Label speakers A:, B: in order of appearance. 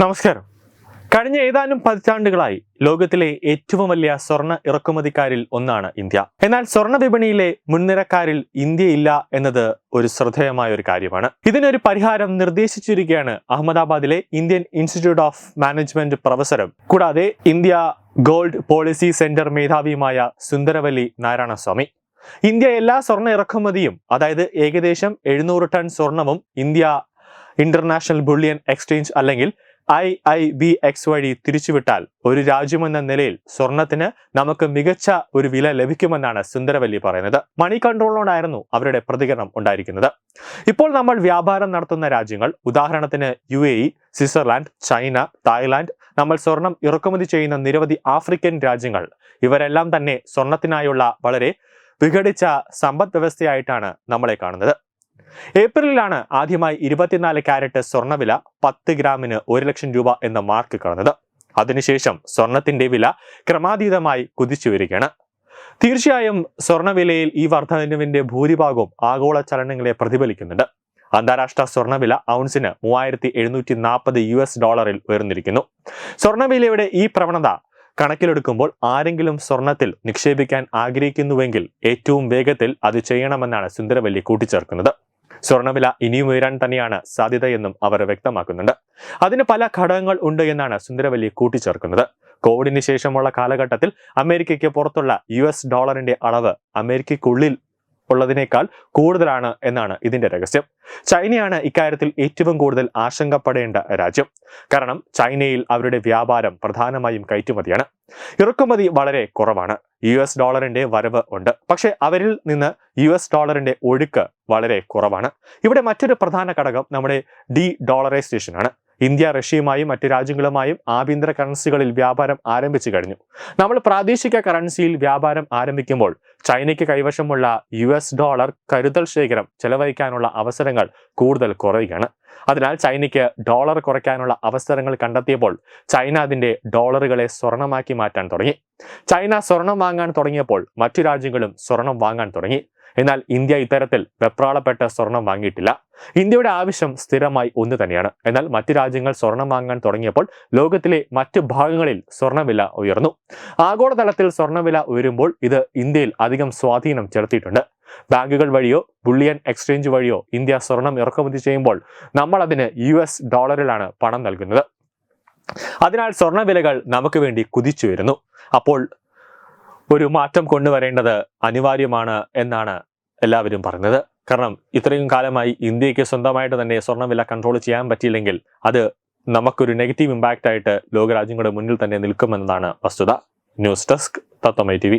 A: നമസ്കാരം. കഴിഞ്ഞ ഏതാനും പതിറ്റാണ്ടുകളായി ലോകത്തിലെ ഏറ്റവും വലിയ സ്വർണ ഇറക്കുമതിക്കാരിൽ ഒന്നാണ് ഇന്ത്യ. എന്നാൽ സ്വർണ വിപണിയിലെ മുൻനിരക്കാരിൽ ഇന്ത്യയില്ല എന്നത് ഒരു ശ്രദ്ധേയമായ ഒരു കാര്യമാണ്. ഇതിനൊരു പരിഹാരം നിർദ്ദേശിച്ചിരിക്കുകയാണ് അഹമ്മദാബാദിലെ ഇന്ത്യൻ ഇൻസ്റ്റിറ്റ്യൂട്ട് ഓഫ് മാനേജ്മെന്റ് പ്രൊഫസറും. കൂടാതെ ഇന്ത്യ ഗോൾഡ് പോളിസി സെന്റർ മേധാവിയുമായ സുന്ദരവല്ലി നാരായണസ്വാമി. ഇന്ത്യ എല്ലാ സ്വർണ ഇറക്കുമതിയും അതായത് ഏകദേശം എഴുന്നൂറ് ടൺ സ്വർണവും ഇന്ത്യ ഇന്റർനാഷണൽ ബുള്ളിയൻ എക്സ്ചേഞ്ച് അല്ലെങ്കിൽ ഐ ഐ ബി എക്സ് വഴി തിരിച്ചുവിട്ടാൽ ഒരു രാജ്യമെന്ന നിലയിൽ സ്വർണത്തിന് നമുക്ക് മികച്ച ഒരു വില ലഭിക്കുമെന്നാണ് സുന്ദരവല്ലി പറയുന്നത്. മണി കൺട്രോളിനോടായിരുന്നു അവരുടെ പ്രതികരണം ഉണ്ടായിരിക്കുന്നത്. ഇപ്പോൾ നമ്മൾ വ്യാപാരം നടത്തുന്ന രാജ്യങ്ങൾ ഉദാഹരണത്തിന് U A E Switzerland China Thailand നമ്മൾ സ്വർണം ഇറക്കുമതി ചെയ്യുന്ന നിരവധി ആഫ്രിക്കൻ രാജ്യങ്ങൾ ഇവരെല്ലാം തന്നെ സ്വർണത്തിനായുള്ള വളരെ വിഘടിച്ച സമ്പദ് വ്യവസ്ഥയായിട്ടാണ് നമ്മളെ കാണുന്നത്. ഏപ്രിലിലാണ് ആദ്യമായി ഇരുപത്തിനാല് ക്യാരറ്റ് സ്വർണവില പത്ത് ഗ്രാമിന് ഒരു ലക്ഷം രൂപ എന്ന മാർക്ക് കടന്നത് അതിനുശേഷം സ്വർണത്തിന്റെ വില ക്രമാതീതമായി കുതിച്ചു വരികയാണ്. തീർച്ചയായും സ്വർണവിലയിൽ ഈ വർധനവിന്റെ ഭൂരിഭാഗവും ആഗോള ചലനങ്ങളെ പ്രതിഫലിക്കുന്നുണ്ട്. അന്താരാഷ്ട്ര സ്വർണവില ഔൺസിന് മൂവായിരത്തി എഴുന്നൂറ്റി നാൽപ്പത് യു എസ് ഡോളറിൽ ഉയർന്നിരിക്കുന്നു. സ്വർണവിലയുടെ ഈ പ്രവണത കണക്കിലെടുക്കുമ്പോൾ ആരെങ്കിലും സ്വർണത്തിൽ നിക്ഷേപിക്കാൻ ആഗ്രഹിക്കുന്നുവെങ്കിൽ ഏറ്റവും വേഗത്തിൽ അത് ചെയ്യണമെന്നാണ് സുന്ദരവല്ലി കൂട്ടിച്ചേർക്കുന്നത്. സ്വർണവില ഇനിയും ഉയരാൻ തന്നെയാണ് സാധ്യതയെന്നും അവർ വ്യക്തമാക്കുന്നുണ്ട്. അതിന് പല ഘടകങ്ങൾ ഉണ്ട് എന്നാണ് സുന്ദരവല്ലി കൂട്ടിച്ചേർക്കുന്നത്. കോവിഡിന് ശേഷമുള്ള കാലഘട്ടത്തിൽ അമേരിക്കയ്ക്ക് പുറത്തുള്ള യു ഡോളറിന്റെ അളവ് അമേരിക്കയ്ക്കുള്ളിൽ ഉള്ളതിനേക്കാൾ കൂടുതലാണ് എന്നാണ് ഇതിന്റെ രഹസ്യം. ചൈനയാണ് ഇക്കാര്യത്തിൽ ഏറ്റവും കൂടുതൽ ആശങ്കപ്പെടേണ്ട രാജ്യം. കാരണം ചൈനയിൽ അവരുടെ വ്യാപാരം പ്രധാനമായും കയറ്റുമതിയാണ്. ഇറക്കുമതി വളരെ കുറവാണ്. യു എസ് ഡോളറിന്റെ വരവ് ഉണ്ട്. പക്ഷേ അവരിൽ നിന്ന് യു എസ് ഡോളറിന്റെ ഒഴുക്ക് വളരെ കുറവാണ്. ഇവിടെ മറ്റൊരു പ്രധാന ഘടകം നമ്മുടെ ഡി ഡോളറൈസേഷൻ ആണ് ഇന്ത്യ റഷ്യയുമായും മറ്റ് രാജ്യങ്ങളുമായും ആഭ്യന്തര കറൻസികളിൽ വ്യാപാരം ആരംഭിച്ചു കഴിഞ്ഞു. നമ്മൾ പ്രാദേശിക കറൻസിയിൽ വ്യാപാരം ആരംഭിക്കുമ്പോൾ ചൈനയ്ക്ക് കൈവശമുള്ള യു എസ് ഡോളർ കരുതൽ ശേഖരം ചെലവഴിക്കാനുള്ള അവസരങ്ങൾ കൂടുതൽ കുറയുകയാണ്. അതിനാൽ ചൈനയ്ക്ക് ഡോളർ കുറയ്ക്കാനുള്ള അവസരങ്ങൾ കണ്ടെത്തിയപ്പോൾ ചൈന അതിന്റെ ഡോളറുകളെ സ്വർണമാക്കി മാറ്റാൻ തുടങ്ങി. ചൈന സ്വർണം വാങ്ങാൻ തുടങ്ങിയപ്പോൾ മറ്റു രാജ്യങ്ങളും സ്വർണം വാങ്ങാൻ തുടങ്ങി. എന്നാൽ ഇന്ത്യ ഇത്തരത്തിൽ വെപ്രാളപ്പെട്ട സ്വർണം വാങ്ങിയിട്ടില്ല. ഇന്ത്യയുടെ ആവശ്യം സ്ഥിരമായി ഒന്ന് തന്നെയാണ്. എന്നാൽ മറ്റു രാജ്യങ്ങൾ സ്വർണം വാങ്ങാൻ തുടങ്ങിയപ്പോൾ ലോകത്തിലെ മറ്റു ഭാഗങ്ങളിൽ സ്വർണവില ഉയർന്നു. ആഗോളതലത്തിൽ സ്വർണവില ഉയരുമ്പോൾ ഇത് ഇന്ത്യയിൽ അധികം സ്വാധീനം ചെലുത്തിയിട്ടുണ്ട്. ബാങ്കുകൾ വഴിയോ ബുള്ളിയൻ എക്സ്ചേഞ്ച് വഴിയോ ഇന്ത്യ സ്വർണം ഇറക്കുമതി ചെയ്യുമ്പോൾ നമ്മൾ അതിന് യു എസ് ഡോളറിലാണ് പണം നൽകുന്നത്. അതിനാൽ സ്വർണവിലകൾ നമുക്ക് വേണ്ടി കുതിച്ചു വരുന്നു അപ്പോൾ ഒരു മാറ്റം കൊണ്ടുവരേണ്ടത് അനിവാര്യമാണ് എന്നാണ് എല്ലാവരും പറഞ്ഞത് കാരണം ഇത്രയും കാലമായി ഇന്ത്യയ്ക്ക് സ്വന്തമായിട്ട് തന്നെ സ്വർണവില കൺട്രോൾ ചെയ്യാൻ പറ്റിയില്ലെങ്കിൽ അത് നമുക്കൊരു നെഗറ്റീവ് ഇമ്പാക്റ്റ് ആയിട്ട് ലോകരാജ്യങ്ങളുടെ മുന്നിൽ തന്നെ നിൽക്കുമെന്നതാണ് വസ്തുത. ന്യൂസ് ഡെസ്ക് തത്വമൈ ടി